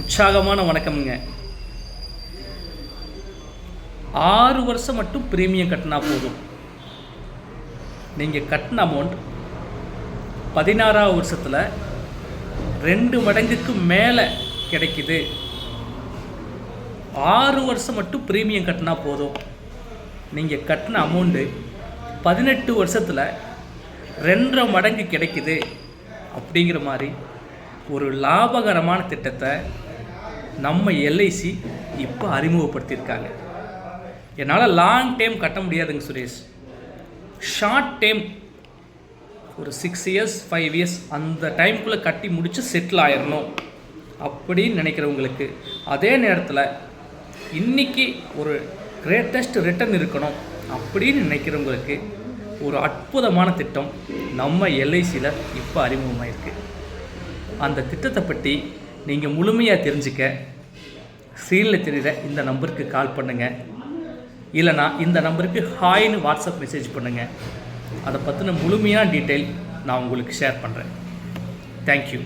உற்சாகமான வணக்கம்ங்க. ஆறு வருஷம் மட்டும் ப்ரீமியம் கட்டினா போதும். நீங்கள் கட்டின அமௌண்ட் பதினாறாவது வருஷத்தில் ரெண்டு மடங்குக்கு மேலே கிடைக்குது. ஆறு வருஷம் மட்டும் ப்ரீமியம் கட்டினா போதும். நீங்கள் கட்டின அமௌண்ட்டு பதினெட்டு வருஷத்தில் ரெண்டரை மடங்கு கிடைக்குது. அப்படிங்கிற மாதிரி ஒரு லாபகரமான திட்டத்தை நம்ம எல்ஐசி இப்போ அறிமுகப்படுத்தியிருக்காங்க. என்னால் லாங் டைம் கட்ட முடியாதுங்க சுரேஷ். ஷார்ட் டைம் ஒரு சிக்ஸ் இயர்ஸ் ஃபைவ் இயர்ஸ் அந்த டைம்குள்ளே கட்டி முடித்து செட்டில் ஆயிடணும் அப்படின்னு நினைக்கிறவங்களுக்கு அதே நேரத்தில் இன்றைக்கி ஒரு கிரேட்டஸ்ட் ரிட்டர்ன் இருக்கணும் அப்படின்னு நினைக்கிறவங்களுக்கு ஒரு அற்புதமான திட்டம் நம்ம எல்ஐசியில் இப்போ அறிமுகமாயிருக்கு. அந்த திட்டத்தை பற்றி நீங்கள் முழுமையாக தெரிஞ்சுக்க. ஸ்க்ரீனில் தெரிகிற இந்த நம்பருக்கு கால் பண்ணுங்கள் இல்லைனா இந்த நம்பருக்கு ஹாய்னு வாட்ஸ்அப் மெசேஜ் பண்ணுங்கள் அதை பற்றின முழுமையான டீட்டெயில் நான் உங்களுக்கு ஷேர் பண்ணுறேன் தேங்க்யூ